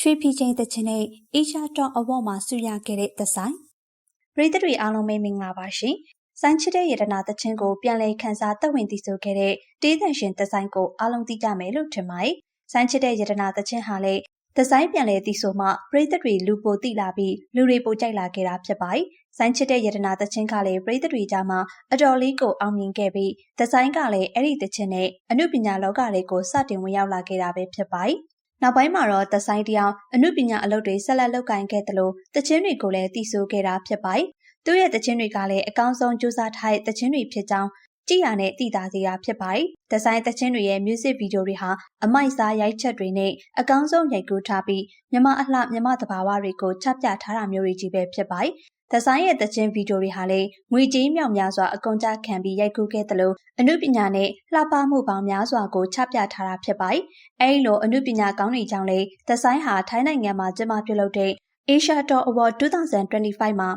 ရွှေပြည်ချင်းတချင်နဲ့အေရှာတော့အဝေါ်မှာဆူရခဲ့တဲ့သဆိုင်ပရိသတ်တွေအားလုံးပဲမင်္ဂလာပါရှင်။စိုင်းချစ်တဲ့ယတနာတချင်းကိုပြန်လည်ခန်းစားသက်ဝင်တည်ဆိုခဲ့တဲ့တေးသန့်ရှင်သဆိုင်ကိုအားလုံးသိကြမယ်လို့ထင်ပါတယ်။စိုင်းချစ်တဲ့ယတနာတချင်းဟာလေသဆိုင်ပြန်လည်တည်ဆိုမှပရိသတ်တွေလူပိုတိလာပြီးလူတွေပိုကြိုက်လာခဲ့တာဖြစ်ပါတယ်။စိုင်းချစ်တဲ့ယတနာတချင်းကလည်းပရိသတ်တွေကြားမှာအတော်လေးကိုအောင်မြင်ခဲ့ပြီးသဆိုင်ကလည်းအဲ့ဒီတချင်းနဲ့အမှုပညာလောကလေးကိုစတင်ဝင်ရောက်လာခဲ့တာပဲဖြစ်ပါတယ်။ နောက်ပိုင်းမှာတော့သဆိုင်တယောင်အမှုပညာအလုပ်တွေဆက်လက်လုပ်ကိုင်ခဲ့တယ်လို့တခြင်းတွေကိုလည်းတည်ဆိုခဲ့တာဖြစ်ပါတယ်။သူ့ရဲ့တခြင်းတွေကလည်းအကောင်းဆုံးစူးစမ်းထားတဲ့တခြင်းတွေဖြစ်ကြောင်းကြည်ရနဲ့တည်တာစေတာဖြစ်ပါတယ်။ဒီဇိုင်းတခြင်းတွေရဲ့ music video တွေဟာအမိုက်စားရိုက်ချက်တွေနဲ့အကောင်းဆုံးရိုက်ကူးထားပြီးမြမအလှမြမတဘာဝတွေကိုချပြထားတာမျိုးတွေကြီးပဲဖြစ်ပါတယ်။ ဒီဇိုင်းရဲ့တခြင်းဗီဒီယိုတွေဟာလည်းငွေကြေးမြောက်များစွာအကုန်ကြခံပြီးရိုက်ကူးခဲ့တယ်လို့အမှုပညာနဲ့လှပမှုပေါင်းများစွာကိုချပြထားတာဖြစ်ပါတယ်။အဲဒီလိုအမှုပညာကောင်းတွေကြောင့်လေဒီဇိုင်းဟာထိုင်းနိုင်ငံမှာကျင်းပပြုလုပ်တဲ့ Asia Dot Award 2025မှာ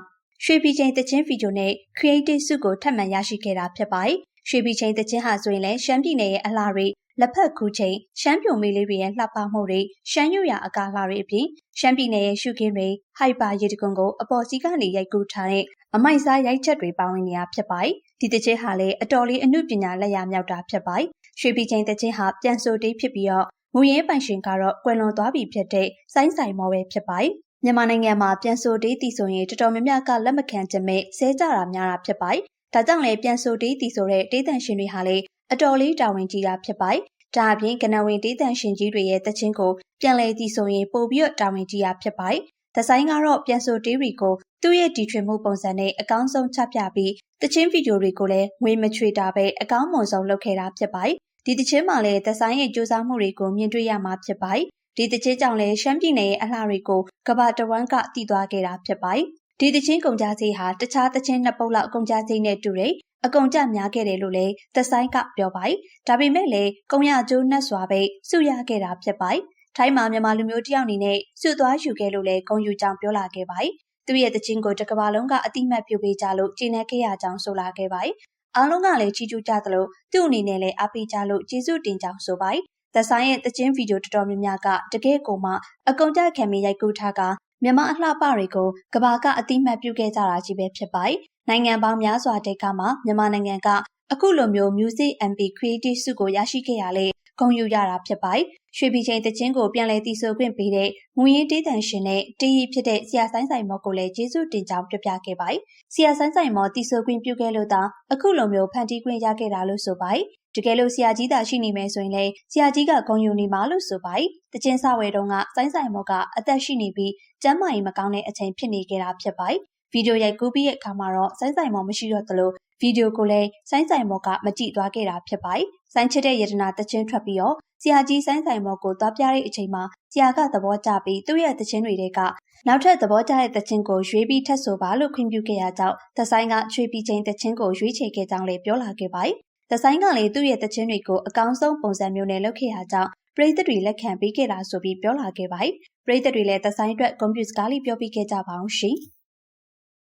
ရွှေပြည်ချင်းတချင်းဗီဒီယိုနဲ့ Creative ဆုကိုထပ်မံရရှိခဲ့တာဖြစ်ပါတယ်။ရွှေပြည်ချင်းတချင်းဟာဆိုရင်လည်းရှမ်းပြည်နယ်ရဲ့အလားတွေ လက်ဖက်ခူးချိန်ရှမ်းပြုံမေးလေးတွေရဲ့လှပမှုတွေရှမ်းရွရအကားလာတွေအပြင်ရှမ်းပြည်နယ်ရဲ့ရှုခင်းတွေဟိုက်ပါရေတကွန်ကိုအပေါ်စီးကနေရိုက်ကူးထားတဲ့အမိုက်စားရိုက်ချက်တွေပါဝင်နေတာဖြစ်ပါတယ်။ဒီတချင်းဟာလည်းအတော်လေးအမှုပညာလက်ရမြောက်တာဖြစ်ပါတယ်။ရွှေပြည်ချင်းတချင်းဟာပြန်ဆိုတေးဖြစ်ပြီးတော့မူရင်းပိုင်ရှင်ကတော့ကွယ်လွန်သွားပြီဖြစ်တဲ့စိုင်းဆိုင်မော်ပဲဖြစ်ပါတယ်။မြန်မာနိုင်ငံမှာပြန်ဆိုတေးတည်ဆိုရင်တော်တော်များများကလက်မခံချင်မဲ့ဆဲကြတာများတာဖြစ်ပါတယ်။ဒါကြောင့်လည်းပြန်ဆိုတေးတည်ဆိုတဲ့တေးတန်ရှင်တွေဟာလည်း အတော်လေးတာဝန်ကြီးတာဖြစ်ပါတယ်။ဒါအပြင်ကနဝင်တေးတန်ရှင်ကြီးတွေရဲ့တခြင်းကိုပြန်လည်တည်ဆိုရင်ပို့ပြီးတော့တာဝန်ကြီးတာဖြစ်ပါတယ်။ဒီဇိုင်းကတော့ပြန်ဆိုတေးတွေကိုသူ့ရဲ့တီထွင်မှုပုံစံနဲ့အကောင်းဆုံးချပြပြီးတခြင်းဗီဒီယိုတွေကိုလည်းငွေမချွေတာပဲအကောင်းမွန်ဆုံးလုပ်ခဲ့တာဖြစ်ပါတယ်။ဒီတခြင်းမှာလည်းဒီဇိုင်းရဲ့စူးစမ်းမှုတွေကိုမြင်တွေ့ရမှာဖြစ်ပါတယ်။ဒီတခြင်းကြောင့်လည်းရှမ်းပြည်နယ်ရဲ့အလှတွေကိုကဘာတဝမ်းကတည်သွားခဲ့တာဖြစ်ပါတယ်။ဒီတခြင်းကုန်ကြစည်ဟာတခြားတခြင်းနှစ်ပုတ်လောက်ကုန်ကြစည်နဲ့တူတယ် အကုန်ကြများခဲ့တယ်လို့လည်းသဆိုင်ကပြောပါတယ်။ဒါပေမဲ့လည်းကုံရကျိုးနှက်စွာပဲစုရခဲ့တာဖြစ်ပါတယ်။ထိုင်းမှာမြန်မာလူမျိုးတယောက်အနေနဲ့စုသွားယူခဲ့လို့လည်းဂုံယူကြောင်ပြောလာခဲ့ပါတယ်။သူ့ရဲ့တခြင်းကိုတကဘာလုံးကအတိမတ်ပြုပေးကြလို့ကျင်းနေခဲ့ရကြောင်းဆိုလာခဲ့ပါတယ်။အားလုံးကလည်းချီးကျူးကြသလိုသူ့အနေနဲ့လည်းအားပေးကြလို့ကျေးဇူးတင်ကြောင်းဆိုပါတယ်။သဆိုင်ရဲ့တခြင်းဗီဒီယိုတော်တော်များများကတကယ်ကိုမှအကုန်ကြခံပြီးရိုက်ကူးထားကမြန်မာအလှပတွေကိုကဘာကအတိမတ်ပြုခဲ့ကြတာကြီးပဲဖြစ်ပါတယ်။ နိုင်ငံပေါင်းများစွာတိတ်ကမှမြန်မာနိုင်ငံကအခုလိုမျိုး Music MP Creative ဆုကိုရရှိခဲ့ရလေဂုဏ်ယူရတာဖြစ်ပါတယ်။ရွှေပြည်ချင်းတချင်းကိုပြန်လည်တည်ဆိုခွင့်ပေးတဲ့ငွေရင်းတေးတန်ရှင်နဲ့တေးရီဖြစ်တဲ့ဆရာဆိုင်ဆိုင်မော်ကိုလည်းကျေးဇူးတင်ကြောင်းပြပြခဲ့ပါတယ်။ဆရာဆိုင်ဆိုင်မော်တည်ဆိုခွင့်ပြုခဲ့လို့သာအခုလိုမျိုးဖန်တီးခွင့်ရခဲ့တာလို့ဆိုပါတယ်။တကယ်လို့ဆရာကြီးသာရှိနေမယ်ဆိုရင်လည်းဆရာကြီးကဂုဏ်ယူနေမှာလို့ဆိုပါတယ်။တချင်းစဝဲတုန်းကစိုင်းဆိုင်မော်ကအသက်ရှိနေပြီးကျမ်းမာရေးမကောင်းတဲ့အချိန်ဖြစ်နေကြတာဖြစ်ပါတယ် ဗီဒီယိုရိုက်ကူးပြီးတဲ့အခါမှာတော့ဆိုင်းဆိုင်မော်မရှိတော့သလိုဗီဒီယိုကိုလည်းဆိုင်းဆိုင်မော်ကမကြည့်သွားခဲ့တာဖြစ်ပါတယ်။ဆိုင်းချစ်တဲ့ယတနာတချင်းထွက်ပြီးတော့ဆရာကြီးဆိုင်းဆိုင်မော်ကိုသွားပြတဲ့အချိန်မှာဆရာကသဘောကျပြီးသူ့ရဲ့တချင်းတွေကနောက်ထပ်သဘောကျတဲ့တချင်းကိုရွေးပြီးထပ်ဆိုပါလို့ခွင့်ပြုခဲ့ရကြောင်းသဆိုင်ကချွေပြီးချင်းတချင်းကိုရွေးချယ်ခဲ့ကြောင်းလည်းပြောလာခဲ့ပါတယ်။သဆိုင်ကလည်းသူ့ရဲ့တချင်းတွေကိုအကောင်းဆုံးပုံစံမျိုးနဲ့လုပ်ခဲ့ရကြောင်းပရိသတ်တွေလက်ခံပေးခဲ့တာဆိုပြီးပြောလာခဲ့ပါတယ်။ပရိသတ်တွေလည်းသဆိုင်အတွက်ကွန်ပျူတာစကားလေးပြောပြခဲ့ကြပါအောင်ရှင်။